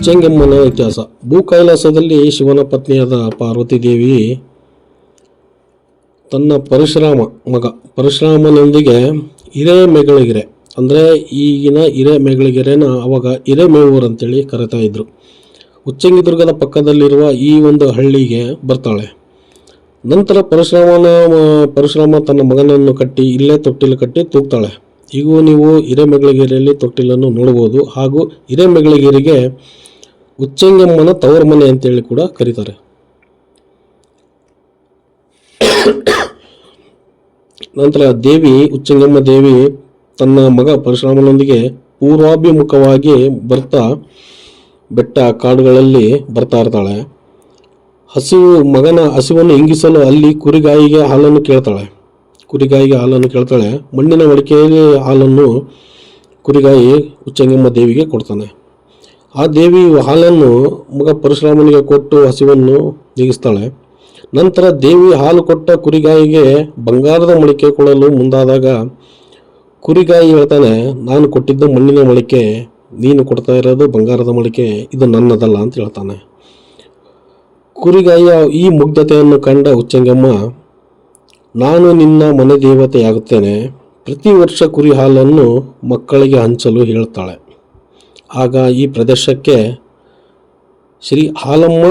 ಉಚ್ಚಂಗೆಮ್ಮನ ಇತಿಹಾಸ. ಭೂ ಕೈಲಾಸದಲ್ಲಿ ಶಿವನ ಪತ್ನಿಯಾದ ಪಾರ್ವತಿ ದೇವಿ ತನ್ನ ಪರಶುರಾಮ ಮಗ. ಪರಶುರಾಮನೊಂದಿಗೆ ಹಿರೇಮೆಗಳಿಗೆರೆ. ಅಂದರೆ ಈಗಿನ ಹಿರೇಮೆಗಳಿಗೆರೆನ ಅವಾಗ ಹಿರೇಮೇವೂರು ಅಂತೇಳಿ ಕರಿತಾ ಇದ್ರು. ಉಚ್ಚಂಗಿದುರ್ಗದ ಪಕ್ಕದಲ್ಲಿರುವ ಈ ಒಂದು ಹಳ್ಳಿಗೆ ಬರ್ತಾಳೆ. ನಂತರ ಪರಶುರಾಮನ, ಪರಶುರಾಮ ತನ್ನ ಮಗನನ್ನು ಕಟ್ಟಿ ಇಲ್ಲೇ ತೊಟ್ಟಿಲು ಕಟ್ಟಿ ತೂಗ್ತಾಳೆ. ಈಗೂ ನೀವು ಹಿರೇಮೆಗಳಿಗೆರೆಯಲ್ಲಿ ತೊಟ್ಟಿಲನ್ನು ನೋಡ್ಬೋದು ಹಾಗೂ ಹಿರೇಮೆಗಳಿಗೆರೆಗೆ ಉಚ್ಚಂಗಮ್ಮನ ತವರ ಮನೆ ಅಂತೇಳಿ ಕೂಡ ಕರೀತಾರೆ. ನಂತರ ದೇವಿ, ಉಚ್ಚಂಗಮ್ಮ ದೇವಿ ತನ್ನ ಮಗ ಪರಶುರಾಮನೊಂದಿಗೆ ಪೂರ್ವಾಭಿಮುಖವಾಗಿ ಬರ್ತಾ ಬೆಟ್ಟ ಕಾಡುಗಳಲ್ಲಿ ಬರ್ತಾ ಇರ್ತಾಳೆ. ಹಸಿವು ಮಗನ ಹಸಿವನ್ನು ಇಂಗಿಸಲು ಅಲ್ಲಿ ಕುರಿಗಾಯಿಗೆ ಹಾಲನ್ನು ಕೇಳ್ತಾಳೆ. ಕುರಿಗಾಯಿಗೆ ಹಾಲನ್ನು ಕೇಳ್ತಾಳೆ. ಮಣ್ಣಿನ ಮಡಿಕೆಯಲ್ಲಿ ಹಾಲನ್ನು ಕುರಿಗಾಯಿ ಉಚ್ಚಂಗಮ್ಮ ದೇವಿಗೆ ಕೊಡ್ತಾನೆ. ಆ ದೇವಿ ಹಾಲನ್ನು ಮಗ ಪರಶುರಾಮನಿಗೆ ಕೊಟ್ಟು ಹಸಿವನ್ನು ನೀಗಿಸ್ತಾಳೆ. ನಂತರ ದೇವಿ ಹಾಲು ಕೊಟ್ಟ ಕುರಿಗಾಯಿಗೆ ಬಂಗಾರದ ಮಡಿಕೆ ಕೊಡಲು ಮುಂದಾದಾಗ ಕುರಿಗಾಯಿ ಹೇಳ್ತಾನೆ, ನಾನು ಕೊಟ್ಟಿದ್ದ ಮಣ್ಣಿನ ಮಡಿಕೆ, ನೀನು ಕೊಡ್ತಾ ಇರೋದು ಬಂಗಾರದ ಮಡಿಕೆ, ಇದು ನನ್ನದಲ್ಲ ಅಂತ ಹೇಳ್ತಾನೆ. ಕುರಿಗಾಯಿಯ ಈ ಮುಗ್ಧತೆಯನ್ನು ಕಂಡ ಉಚ್ಚಂಗಮ್ಮ ನಾನು ನಿನ್ನ ಮನೆ ದೇವತೆಯಾಗುತ್ತೇನೆ. ಪ್ರತಿ ವರ್ಷ ಕುರಿ ಹಾಲನ್ನು ಮಕ್ಕಳಿಗೆ ಹಂಚಲು ಹೇಳ್ತಾಳೆ. ಆಗ ಈ ಪ್ರದೇಶಕ್ಕೆ ಶ್ರೀ ಹಾಲಮ್ಮ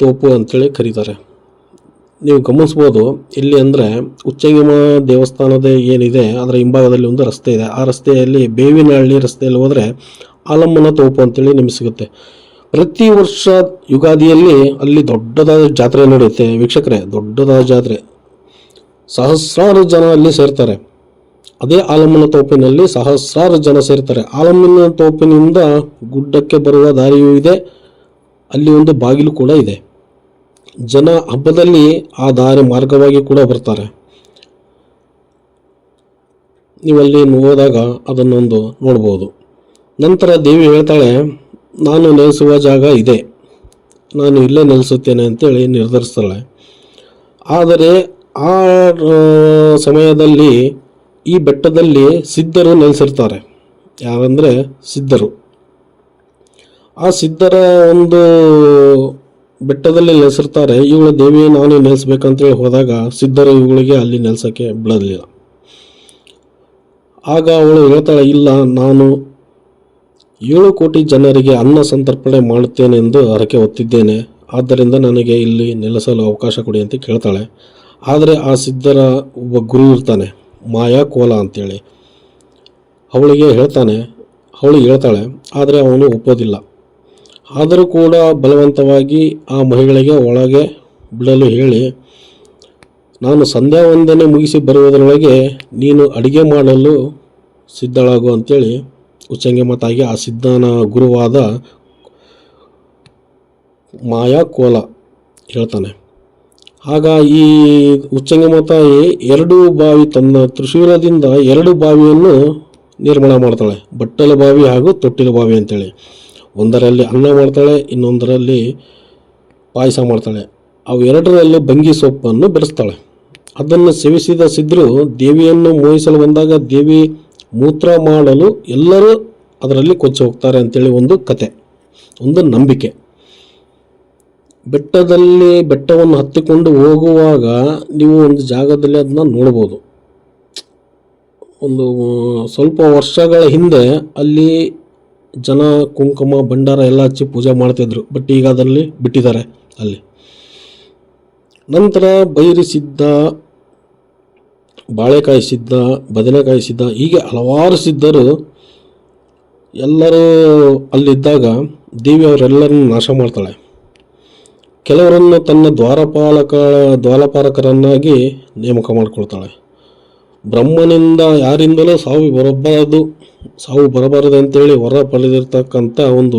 ತೋಪು ಅಂತೇಳಿ ಕರೀತಾರೆ. ನೀವು ಗಮನಿಸ್ಬೋದು, ಇಲ್ಲಿ ಅಂದರೆ ಉಚ್ಚಂಗಿಮ ದೇವಸ್ಥಾನದ ಏನಿದೆ, ಅದರ ಹಿಂಭಾಗದಲ್ಲಿ ಒಂದು ರಸ್ತೆ ಇದೆ. ಆ ರಸ್ತೆಯಲ್ಲಿ ಬೇವಿನಹಳ್ಳಿ ರಸ್ತೆಯಲ್ಲಿ ಹೋದರೆ ಆಲಮ್ಮನ ತೋಪು ಅಂತೇಳಿ ನಿಮಗೆ ಸಿಗುತ್ತೆ. ಪ್ರತಿ ವರ್ಷ ಯುಗಾದಿಯಲ್ಲಿ ಅಲ್ಲಿ ದೊಡ್ಡದಾದ ಜಾತ್ರೆ ನಡೆಯುತ್ತೆ. ವೀಕ್ಷಕರೇ, ದೊಡ್ಡದಾದ ಜಾತ್ರೆ. ಸಹಸ್ರಾರು ಜನ ಅಲ್ಲಿ ಸೇರ್ತಾರೆ. ಅದೇ ಆಲಮ್ಮನ ತೋಪಿನಲ್ಲಿ ಸಹಸ್ರಾರು ಜನ ಸೇರ್ತಾರೆ. ಆಲಮ್ಮನ ತೋಪಿನಿಂದ ಗುಡ್ಡಕ್ಕೆ ಬರುವ ದಾರಿಯೂ ಇದೆ ಅಲ್ಲಿ ಒಂದು ಬಾಗಿಲು ಕೂಡ ಇದೆ. ಜನ ಹಬ್ಬದಲ್ಲಿ ಆ ದಾರಿ ಮಾರ್ಗವಾಗಿ ಕೂಡ ಬರ್ತಾರೆ. ನೀವಲ್ಲಿ ಹೋದಾಗ ಅದನ್ನೊಂದು ನೋಡ್ಬೋದು. ನಂತರ ದೇವಿ ಹೇಳ್ತಾಳೆ ನಾನು ನೆಲೆಸುವ ಜಾಗ ಇದೆ. ನಾನು ಇಲ್ಲೇ ನೆಲೆಸುತ್ತೇನೆ ಅಂತೇಳಿ ನಿರ್ಧರಿಸ್ತಾಳೆ. ಆದರೆ ಆ ಆ, ಸಮಯದಲ್ಲಿ ಈ ಬೆಟ್ಟದಲ್ಲಿ ಸಿದ್ಧರು ನೆಲೆಸಿರ್ತಾರೆ. ಯಾರಂದರೆ ಸಿದ್ಧರು. ಆ ಸಿದ್ಧರ ಒಂದು ಬೆಟ್ಟದಲ್ಲಿ ನೆಲೆಸಿರ್ತಾರೆ. ಇವಳು ದೇವಿ ನಾನು ನೆಲೆಸ್ಬೇಕಂತೇಳಿ ಹೋದಾಗ ಸಿದ್ಧರು ಇವಳಿಗೆ ಅಲ್ಲಿ ನೆಲೆಸೋಕ್ಕೆ ಬಿಡಲಿಲ್ಲ. ಆಗ ಅವಳು ಹೇಳ್ತಾಳೆ, ಇಲ್ಲ, ನಾನು ಏಳು ಕೋಟಿ ಜನರಿಗೆ ಅನ್ನ ಸಂತರ್ಪಣೆ ಮಾಡುತ್ತೇನೆ ಎಂದು ಹರಕೆ ಹೊತ್ತಿದ್ದೇನೆ. ಆದ್ದರಿಂದ ನನಗೆ ಇಲ್ಲಿ ನೆಲೆಸಲು ಅವಕಾಶ ಕೊಡಿ ಅಂತ ಕೇಳ್ತಾಳೆ. ಆದರೆ ಆ ಸಿದ್ಧರ ಒಬ್ಬ ಗುರು ಇರ್ತಾನೆ. ಮಾಯಾ ಕೋಲ ಅಂತೇಳಿ. ಅವಳಿಗೆ ಹೇಳ್ತಾನೆ, ಅವಳಿಗೆ ಹೇಳ್ತಾಳೆ, ಆದರೆ ಅವನು ಒಪ್ಪೋದಿಲ್ಲ. ಆದರೂ ಕೂಡ ಬಲವಂತವಾಗಿ ಆ ಮಹಿಳೆಗೆ ಒಳಗೆ ಬಿಡಲು ಹೇಳಿ, ನಾನು ಸಂಧ್ಯಾ ವಂದನೆ ಮುಗಿಸಿ ಬರುವುದರೊಳಗೆ ನೀನು ಅಡುಗೆ ಮಾಡಲು ಸಿದ್ಧಳಾಗು ಅಂತೇಳಿ ಉಚ್ಚಂಗೆ ಮಾತಾಗಿ, ಆ ಸಿದ್ಧನ ಗುರುವಾದ ಮಾಯಾ ಕೋಲ ಹೇಳ್ತಾನೆ. ಆಗ ಈ ಉಚ್ಚಂಗಮ್ಮ ತಾಯಿ ಎರಡು ಬಾವಿ ತನ್ನ ತ್ರಿಶೂಲದಿಂದ ಎರಡು ಬಾವಿಯನ್ನು ನಿರ್ಮಾಣ ಮಾಡ್ತಾಳೆ. ಬಟ್ಟಲ ಬಾವಿ ಹಾಗೂ ತೊಟ್ಟಿಲ ಬಾವಿ ಅಂತೇಳಿ. ಒಂದರಲ್ಲಿ ಅನ್ನ ಮಾಡ್ತಾಳೆ, ಇನ್ನೊಂದರಲ್ಲಿ ಪಾಯಸ ಮಾಡ್ತಾಳೆ. ಅವು ಎರಡರಲ್ಲಿ ಬಂಗಿ ಸೊಪ್ಪನ್ನು ಬೆರೆಸ್ತಾಳೆ. ಅದನ್ನು ಸೇವಿಸಿದ ಸಿದ್ಧರು ದೇವಿಯನ್ನು ಮೋಹಿಸಲು ಬಂದಾಗ ದೇವಿ ಮೂತ್ರ ಮಾಡಲು ಎಲ್ಲರೂ ಅದರಲ್ಲಿ ಕೊಚ್ಚಿ ಹೋಗ್ತಾರೆ ಅಂತೇಳಿ ಒಂದು ಕತೆ, ಒಂದು ನಂಬಿಕೆ. ಬೆಟ್ಟದಲ್ಲಿ ಬೆಟ್ಟವನ್ನು ಹತ್ತಿಕೊಂಡು ಹೋಗುವಾಗ ನೀವು ಒಂದು ಜಾಗದಲ್ಲಿ ಅದನ್ನ ನೋಡ್ಬೋದು. ಒಂದು ಸ್ವಲ್ಪ ವರ್ಷಗಳ ಹಿಂದೆ ಅಲ್ಲಿ ಜನ ಕುಂಕುಮ, ಭಂಡಾರ ಎಲ್ಲ ಹಚ್ಚಿ ಪೂಜೆ ಮಾಡ್ತಿದ್ರು. ಬಟ್ ಈಗ ಅದರಲ್ಲಿ ಬಿಟ್ಟಿದ್ದಾರೆ ಅಲ್ಲಿ. ನಂತರ ಬೈರಿ ಸಿದ್ಧ, ಬಾಳೆಕಾಯಿ ಸಿದ್ಧ, ಬದನೆಕಾಯಿ ಸಿದ್ಧ, ಹೀಗೆ ಹಲವಾರು ಸಿದ್ಧರು ಎಲ್ಲರೂ ಅಲ್ಲಿದ್ದಾಗ ದೇವಿ ಅವರೆಲ್ಲರನ್ನು ನಾಶ ಮಾಡ್ತಾಳೆ. ಕೆಲವರನ್ನು ತನ್ನ ದ್ವಾರಪಾಲಕ, ದ್ವಾರಪಾಲಕರನ್ನಾಗಿ ನೇಮಕ ಮಾಡಿಕೊಳ್ತಾಳೆ. ಬ್ರಹ್ಮನಿಂದ ಯಾರಿಂದಲೂ ಸಾವು ಬರಬಾರದು ಸಾವು ಬರಬಾರದು ಅಂತೇಳಿ ಹೊರ ಪಡೆದಿರ್ತಕ್ಕಂಥ ಒಂದು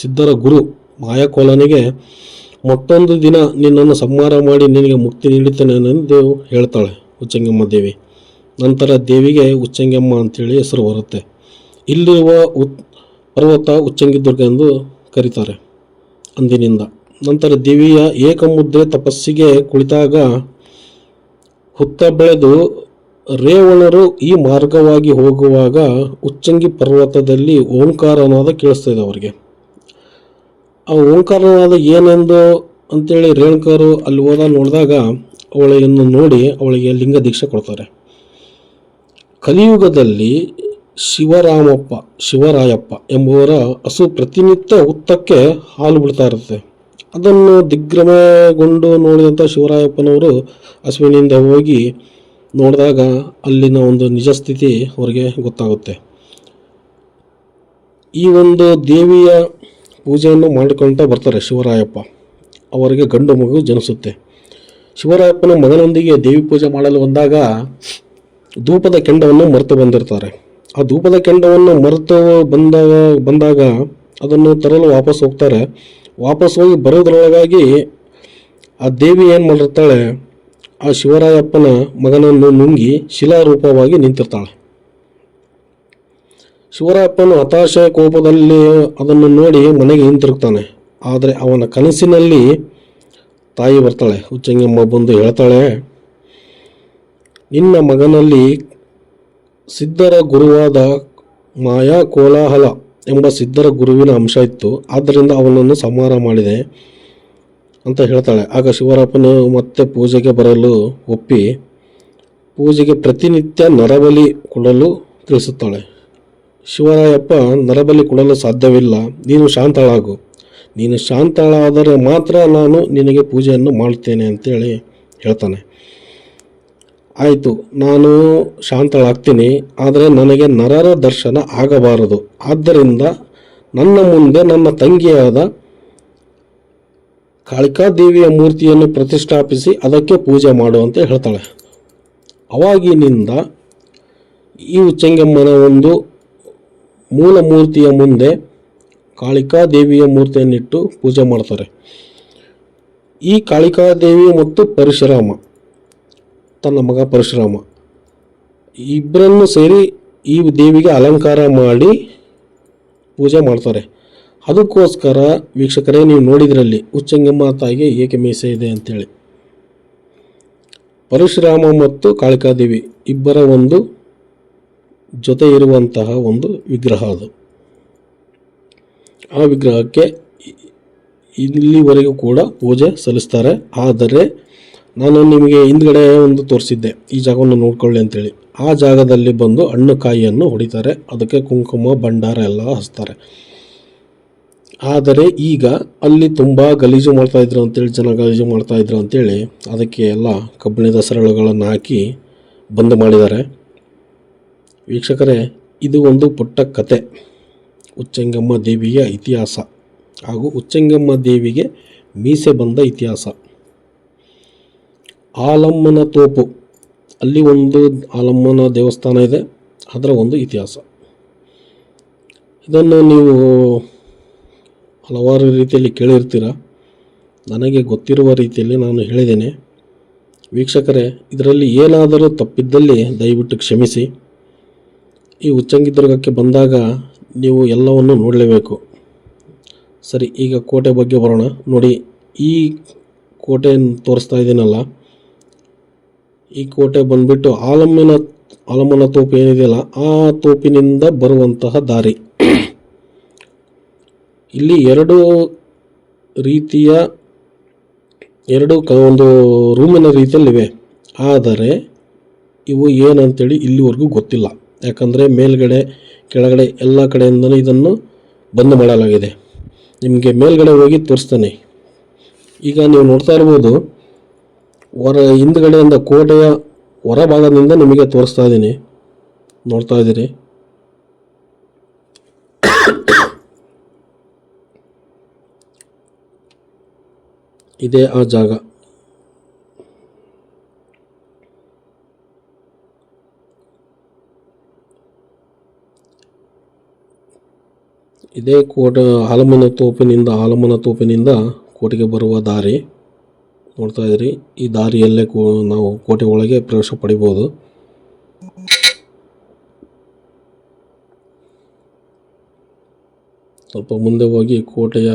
ಸಿದ್ಧರ ಗುರು ಮಾಯಾಕೋಲನಿಗೆ, ಮತ್ತೊಂದು ದಿನ ನಿನ್ನನ್ನು ಸಂಹಾರ ಮಾಡಿ ನಿನಗೆ ಮುಕ್ತಿ ನೀಡುತ್ತೇನೆ ಎಂದು ಹೇಳ್ತಾಳೆ ಉಚ್ಚಂಗಮ್ಮ ದೇವಿ. ನಂತರ ದೇವಿಗೆ, ಉಚ್ಚಂಗಮ್ಮ ಅಂತೇಳಿ ಹೆಸರು ಬರುತ್ತೆ. ಇಲ್ಲಿರುವ ಉತ್, ಪರ್ವತ ಉಚ್ಚಂಗಿದುರ್ಗ ಎಂದು ಕರೀತಾರೆ ಅಂದಿನಿಂದ. ನಂತರ ದೇವಿಯ ಏಕಮುದ್ರೆ ತಪಸ್ಸಿಗೆ ಕುಳಿತಾಗ ಹುತ್ತ ಬೆಳೆದು ರೇವಣರು ಈ ಮಾರ್ಗವಾಗಿ ಹೋಗುವಾಗ ಉಚ್ಚಂಗಿ ಪರ್ವತದಲ್ಲಿ ಓಂಕಾರನಾದ ಕೇಳಿಸ್ತಾ ಇದೆ ಅವರಿಗೆ. ಆ ಓಂಕಾರನಾದ ಏನೆಂದು ಅಂತೇಳಿ ರೇಣುಕರು ಅಲ್ಲಿ ಹೋದ ನೋಡಿದಾಗ ಅವಳೆಯನ್ನು ನೋಡಿ ಅವಳಿಗೆ ಲಿಂಗ ದೀಕ್ಷೆ ಕೊಡ್ತಾರೆ. ಕಲಿಯುಗದಲ್ಲಿ ಶಿವರಾಮಪ್ಪ, ಶಿವರಾಯಪ್ಪ ಎಂಬುವರ ಹಸು ಪ್ರತಿನಿತ್ಯ ಹುತ್ತಕ್ಕೆ ಹಾಲು ಬಿಡ್ತಾ ಇರುತ್ತೆ. ಅದನ್ನು ದಿಗ್ಭ್ರಮೆಗೊಂಡು ನೋಡಿದಂಥ ಶಿವರಾಯಪ್ಪನವರು ಹಸುವಿನಿಂದ ಹೋಗಿ ನೋಡಿದಾಗ ಅಲ್ಲಿನ ಒಂದು ನಿಜ ಸ್ಥಿತಿ ಅವರಿಗೆ ಗೊತ್ತಾಗುತ್ತೆ. ಈ ಒಂದು ದೇವಿಯ ಪೂಜೆಯನ್ನು ಮಾಡಿಕೊಳ್ತಾ ಬರ್ತಾರೆ ಶಿವರಾಯಪ್ಪ. ಅವರಿಗೆ ಗಂಡು ಮಗು ಜನಿಸುತ್ತೆ. ಶಿವರಾಯಪ್ಪನ ಮಗನೊಂದಿಗೆ ದೇವಿ ಪೂಜೆ ಮಾಡಲು ಬಂದಾಗ ಧೂಪದ ಕೆಂಡವನ್ನು ಮರೆತು ಬಂದಿರ್ತಾರೆ. ಆ ಧೂಪದ ಕೆಂಡವನ್ನು ಮರೆತು ಬಂದಾಗ ಬಂದಾಗ ಅದನ್ನು ತರಲು ವಾಪಸ್ ಹೋಗ್ತಾರೆ. ವಾಪಸ್ ಹೋಗಿ ಬರೋದ್ರೊಳಗಾಗಿ ಆ ದೇವಿ ಏನು ಮಾಡಿರ್ತಾಳೆ, ಆ ಶಿವರಾಯಪ್ಪನ ಮಗನನ್ನು ನುಂಗಿ ಶಿಲಾರೂಪವಾಗಿ ನಿಂತಿರ್ತಾಳೆ. ಶಿವರಾಯಪ್ಪನು ಹತಾಶೆ ಕೋಪದಲ್ಲಿ ಅದನ್ನು ನೋಡಿ ಮನೆಗೆ ಹಿಂತಿರುಗ್ತಾನೆ. ಆದರೆ ಅವನ ಕನಸಿನಲ್ಲಿ ತಾಯಿ ಬರ್ತಾಳೆ. ಹುಚ್ಚಂಗಮ್ಮ ಬಂದು ಹೇಳ್ತಾಳೆ, ನಿನ್ನ ಮಗನಲ್ಲಿ ಸಿದ್ಧರ ಗುರುವಾದ ಮಾಯಾ ಕೋಲಾಹಲ. ಎಂಬ ಸಿದ್ಧರ ಗುರುವಿನ ಅಂಶ ಇತ್ತು. ಆದ್ದರಿಂದ ಅವನನ್ನು ಸಂಹಾರ ಮಾಡಿದೆ ಅಂತ ಹೇಳ್ತಾಳೆ. ಆಗ ಶಿವರಾಪನು ಮತ್ತೆ ಪೂಜೆಗೆ ಬರಲು ಒಪ್ಪಿ ಪೂಜೆಗೆ ಪ್ರತಿನಿತ್ಯ ನರಬಲಿ ಕೊಡಲು ತಿಳಿಸುತ್ತಾಳೆ. ಶಿವರಾಯಪ್ಪ, ನರಬಲಿ ಕೊಡಲು ಸಾಧ್ಯವಿಲ್ಲ. ನೀನು ಶಾಂತಳಾಗು. ನೀನು ಶಾಂತಳಾದರೆ ಮಾತ್ರ ನಾನು ನಿನಗೆ ಪೂಜೆಯನ್ನು ಮಾಡುತ್ತೇನೆ ಅಂತೇಳಿ ಹೇಳ್ತಾನೆ. ಆಯಿತು, ನಾನು ಶಾಂತಳಾಗ್ತೀನಿ, ಆದರೆ ನನಗೆ ನರರ ದರ್ಶನ ಆಗಬಾರದು. ಆದ್ದರಿಂದ ನನ್ನ ಮುಂದೆ ನನ್ನ ತಂಗಿಯಾದ ಕಾಳಿಕಾದೇವಿಯ ಮೂರ್ತಿಯನ್ನು ಪ್ರತಿಷ್ಠಾಪಿಸಿ ಅದಕ್ಕೆ ಪೂಜೆ ಮಾಡು ಅಂತ ಹೇಳ್ತಾಳೆ. ಅವಾಗಿನಿಂದ ಈ ಉಚ್ಚಂಗಮ್ಮನ ಒಂದು ಮೂಲ ಮೂರ್ತಿಯ ಮುಂದೆ ಕಾಳಿಕಾದೇವಿಯ ಮೂರ್ತಿಯನ್ನಿಟ್ಟು ಪೂಜೆ ಮಾಡ್ತಾರೆ. ಈ ಕಾಳಿಕಾದೇವಿ ಮತ್ತು ಪರಶುರಾಮ ತನ್ನ ಮಗ ಪರಶುರಾಮ. ಇಬ್ಬರನ್ನು ಸೇರಿ ಈ ದೇವಿಗೆ ಅಲಂಕಾರ ಮಾಡಿ ಪೂಜೆ ಮಾಡ್ತಾರೆ. ಅದಕ್ಕೋಸ್ಕರ ವೀಕ್ಷಕರೇ, ನೀವು ನೋಡಿದ್ರಲ್ಲಿ ಉಚ್ಚಂಗಮ್ಮ ತಾಯಿಗೆ ಏಕೆ ಮೀಸೆ ಇದೆ ಅಂತೇಳಿ. ಪರಶುರಾಮ ಮತ್ತು ಕಾಳಿಕಾದೇವಿ ಇಬ್ಬರ ಒಂದು ಜೊತೆ ಇರುವಂತಹ ಒಂದು ವಿಗ್ರಹ ಅದು. ಆ ವಿಗ್ರಹಕ್ಕೆ ಇಲ್ಲಿವರೆಗೂ ಕೂಡ ಪೂಜೆ ಸಲ್ಲಿಸ್ತಾರೆ. ಆದರೆ ನಾನು ನಿಮಗೆ ಹಿಂದ್ಗಡೆ ಒಂದು ತೋರಿಸಿದ್ದೆ. ಈ ಜಾಗವನ್ನು ನೋಡ್ಕೊಳ್ಳಿ ಅಂತೇಳಿ. ಆ ಜಾಗದಲ್ಲಿ ಬಂದು ಹಣ್ಣು ಕಾಯಿಯನ್ನು ಹೊಡಿತಾರೆ. ಅದಕ್ಕೆ ಕುಂಕುಮ, ಭಂಡಾರ ಎಲ್ಲ ಹಚ್ತಾರೆ. ಆದರೆ ಈಗ ಅಲ್ಲಿ ತುಂಬ ಗಲೀಜು ಮಾಡ್ತಾಯಿದ್ರು ಅಂತೇಳಿ, ಜನ ಗಲೀಜು ಮಾಡ್ತಾಯಿದ್ರು ಅಂತೇಳಿ ಅದಕ್ಕೆ ಎಲ್ಲ ಕಬ್ಬಿಣದ ಸರಳುಗಳನ್ನು ಹಾಕಿ ಬಂದ್ ಮಾಡಿದ್ದಾರೆ. ವೀಕ್ಷಕರೇ, ಇದು ಒಂದು ಪುಟ್ಟ ಕತೆ. ಉಚ್ಚಂಗಮ್ಮ ದೇವಿಯ ಇತಿಹಾಸ ಹಾಗೂ ಉಚ್ಚಂಗಮ್ಮ ದೇವಿಗೆ ಮೀಸೆ ಬಂದ ಇತಿಹಾಸ. ಆಲಮ್ಮನ ತೋಪು. ಅಲ್ಲಿ ಒಂದು ಆಲಮ್ಮನ ದೇವಸ್ಥಾನ ಇದೆ. ಅದರ ಒಂದು ಇತಿಹಾಸ. ಇದನ್ನು ನೀವು ಹಲವಾರು ರೀತಿಯಲ್ಲಿ ಕೇಳಿರ್ತೀರ? ನನಗೆ ಗೊತ್ತಿರುವ ರೀತಿಯಲ್ಲಿ ನಾನು ಹೇಳಿದ್ದೇನೆ. ವೀಕ್ಷಕರೇ, ಇದರಲ್ಲಿ ಏನಾದರೂ ತಪ್ಪಿದ್ದಲ್ಲಿ ದಯವಿಟ್ಟು ಕ್ಷಮಿಸಿ. ಈ ಉಚ್ಚಂಗಿದುರ್ಗಕ್ಕೆ ಬಂದಾಗ ನೀವು ಎಲ್ಲವನ್ನು ನೋಡಲೇಬೇಕು. ಸರಿ, ಈಗ ಕೋಟೆ ಬಗ್ಗೆ ಬರೋಣ. ನೋಡಿ, ಈ ಕೋಟೆಯನ್ನು ತೋರಿಸ್ತಾ ಇದ್ದೀನಲ್ಲ. ಈ ಕೋಟೆ ಬಂದ್ಬಿಟ್ಟು ಆಲಮ್ಮಿನ, ಆಲಮ್ಮನ ತೋಪು ಏನಿದೆಯಲ್ಲ, ಆ ತೋಪಿನಿಂದ ಬರುವಂತಹ ದಾರಿ. ಇಲ್ಲಿ ಎರಡು ರೀತಿಯ, ಎರಡು ಒಂದು ರೂಮಿನ ರೀತಿಯಲ್ಲಿವೆ. ಆದರೆ, ಇವು ಏನಂತೇಳಿ ಇಲ್ಲಿವರೆಗೂ ಗೊತ್ತಿಲ್ಲ. ಯಾಕಂದರೆ ಮೇಲ್ಗಡೆ, ಕೆಳಗಡೆ ಎಲ್ಲ ಕಡೆಯಿಂದಲೂ ಇದನ್ನು ಬಂದ್ ಮಾಡಲಾಗಿದೆ. ನಿಮಗೆ ಮೇಲ್ಗಡೆ ಹೋಗಿ ತೋರಿಸ್ತಾನೆ. ಈಗ ನೀವು ನೋಡ್ತಾ ಇರ್ಬೋದು ಹೊರ ಹಿಂದ್ಗಡೆಯಿಂದ ಕೋಟೆಯ ಹೊರಭಾಗದಿಂದ ನಿಮಗೆ ತೋರಿಸ್ತಾ ಇದ್ದೀನಿ. ನೋಡ್ತಾ ಇದ್ದೀರಿ. ಇದೇ ಆ ಜಾಗ. ಇದೇ ಕೋಟೆ ಆಲಮನ ತೋಪಿನಿಂದ ಆಲಮನ ತೋಪಿನಿಂದ ಕೋಟೆಗೆ ಬರುವ ದಾರಿ. ನೋಡ್ತಾ ಇದ್ರಿ. ಈ ದಾರಿಯಲ್ಲೇ ಕೋ, ನಾವು ಕೋಟೆ ಒಳಗೆ ಪ್ರವೇಶ ಪಡಿಬೋದು. ಸ್ವಲ್ಪ ಮುಂದೆ ಹೋಗಿ ಕೋಟೆಯ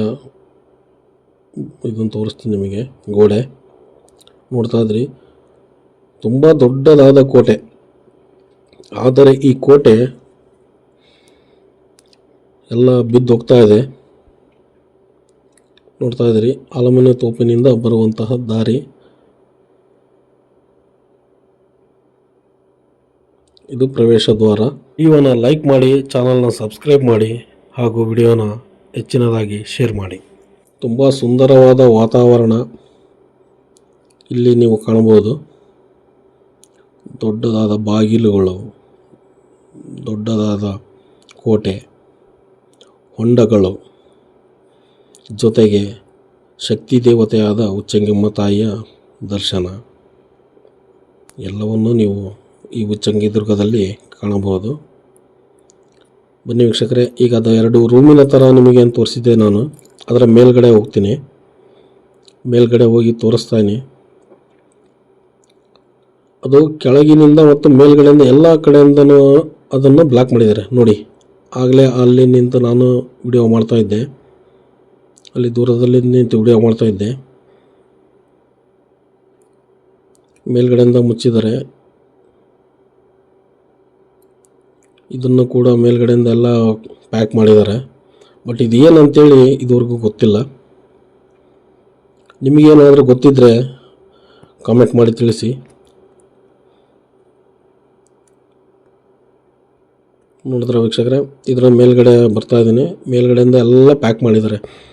ಇದನ್ನು ತೋರಿಸ್ತೀನಿ ನಿಮಗೆ, ಗೋಡೆ. ನೋಡ್ತಾ ಇದ್ರಿ. ತುಂಬ ದೊಡ್ಡದಾದ ಕೋಟೆ. ಆದರೆ ಈ ಕೋಟೆ ಎಲ್ಲ ಬಿದ್ದು ಹೋಗ್ತಾ ಇದೆ. ನೋಡ್ತಾ ಇದ್ದೀರಿ. ಅಲಮನೆ ತೋಪಿನಿಂದ ಬರುವಂತಹ ದಾರಿ. ಇದು ಪ್ರವೇಶ ದ್ವಾರ. ಇವನ್ನ ಲೈಕ್ ಮಾಡಿ, ಚಾನಲ್ನ ಸಬ್ಸ್ಕ್ರೈಬ್ ಮಾಡಿ ಹಾಗೂ ವಿಡಿಯೋನ ಹೆಚ್ಚಿನದಾಗಿ ಶೇರ್ ಮಾಡಿ. ತುಂಬ ಸುಂದರವಾದ ವಾತಾವರಣ ಇಲ್ಲಿ ನೀವು ಕಾಣಬಹುದು. ದೊಡ್ಡದಾದ ಬಾಗಿಲುಗಳು, ದೊಡ್ಡದಾದ ಕೋಟೆ, ಹೊಂಡಗಳು. ಜೊತೆಗೆ ಶಕ್ತಿ ದೇವತೆಯಾದ ಉಚ್ಚಂಗಿಮ್ಮ ತಾಯಿಯ ದರ್ಶನ. ಎಲ್ಲವನ್ನೂ ನೀವು ಈ ಉಚ್ಚಂಗಿ ದುರ್ಗದಲ್ಲಿ ಕಾಣಬಹುದು. ಬನ್ನಿ ವೀಕ್ಷಕರೇ, ಈಗ ಅದು ಎರಡು ರೂಮಿನ ಥರ ನಿಮಗೆ ತೋರಿಸಿದ್ದೆ ನಾನು. ಅದರ ಮೇಲ್ಗಡೆ ಹೋಗ್ತೀನಿ. ಮೇಲ್ಗಡೆ ಹೋಗಿ ತೋರಿಸ್ತಾಯಿನಿ ಅದು ಕೆಳಗಿನಿಂದ ಮತ್ತು ಮೇಲ್ಗಡೆಯಿಂದ ಎಲ್ಲ ಕಡೆಯಿಂದನೂ ಅದನ್ನು ಬ್ಲಾಕ್ ಮಾಡಿದ್ದಾರೆ. ನೋಡಿ, ಆಗಲೇ ಅಲ್ಲಿ ನಿಂತು ನಾನು ವಿಡಿಯೋ ಮಾಡ್ತಾ ಇದ್ದೆ. ಅಲ್ಲಿ ದೂರದಲ್ಲಿ ನಿಂತು ವಿಡಿಯೋ ಮಾಡ್ತಾ ಇದ್ದೆ. ಮೇಲ್ಗಡೆಯಿಂದ ಮುಚ್ಚಿದ್ದಾರೆ. ಇದನ್ನು ಕೂಡ ಮೇಲ್ಗಡೆಯಿಂದ ಎಲ್ಲ ಪ್ಯಾಕ್ ಮಾಡಿದ್ದಾರೆ. ಬಟ್ ಇದು ಅಂತೇಳಿ ಇದುವರೆಗೂ ಗೊತ್ತಿಲ್ಲ. ನಿಮಗೇನಾದರೂ ಗೊತ್ತಿದ್ದರೆ ಕಾಮೆಂಟ್ ಮಾಡಿ ತಿಳಿಸಿ. ನೋಡಿದ್ರೆ ವೀಕ್ಷಕರೇ? ಇದರ ಮೇಲ್ಗಡೆ ಬರ್ತಾ ಇದ್ದೀನಿ. ಮೇಲ್ಗಡೆಯಿಂದ ಎಲ್ಲ ಪ್ಯಾಕ್ ಮಾಡಿದ್ದಾರೆ.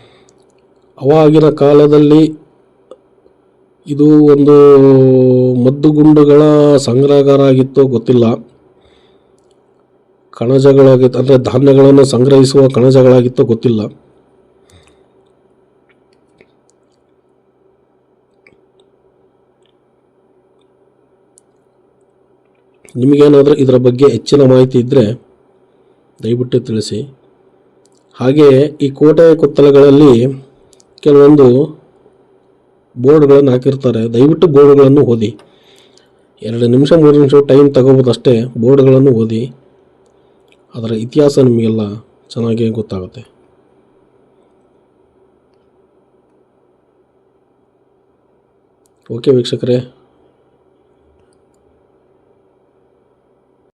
ಅವಾಗಿನ ಕಾಲದಲ್ಲಿ ಇದು ಒಂದು ಮದ್ದುಗುಂಡುಗಳ ಸಂಗ್ರಹಗಾರ ಆಗಿತ್ತೋ ಗೊತ್ತಿಲ್ಲ. ಕಣಜಗಳಾಗಿತ್ತು ಅಂದರೆ ಧಾನ್ಯಗಳನ್ನು ಸಂಗ್ರಹಿಸುವ ಕಣಜಗಳಾಗಿತ್ತೋ ಗೊತ್ತಿಲ್ಲ. ನಿಮಗೇನಾದರೂ ಇದರ ಬಗ್ಗೆ ಹೆಚ್ಚಿನ ಮಾಹಿತಿ ಇದ್ದರೆ ದಯವಿಟ್ಟು ತಿಳಿಸಿ. ಹಾಗೆಯೇ ಈ ಕೋಟೆ ಕೊತ್ತಲಗಳಲ್ಲಿ ಕೆಲವೊಂದು ಬೋರ್ಡ್ಗಳನ್ನು ಹಾಕಿರ್ತಾರೆ. ದಯವಿಟ್ಟು ಬೋರ್ಡ್ಗಳನ್ನು ಓದಿ. ಎರಡು ನಿಮಿಷ, ಮೂರು ನಿಮಿಷ ಟೈಮ್ ತಗೋಬೋದು ಅಷ್ಟೇ ಬೋರ್ಡ್ಗಳನ್ನು ಓದಿ. ಅದರ ಇತಿಹಾಸ ನಿಮಗೆಲ್ಲ ಚೆನ್ನಾಗಿ ಗೊತ್ತಾಗುತ್ತೆ. ಓಕೆ ವೀಕ್ಷಕರೇ.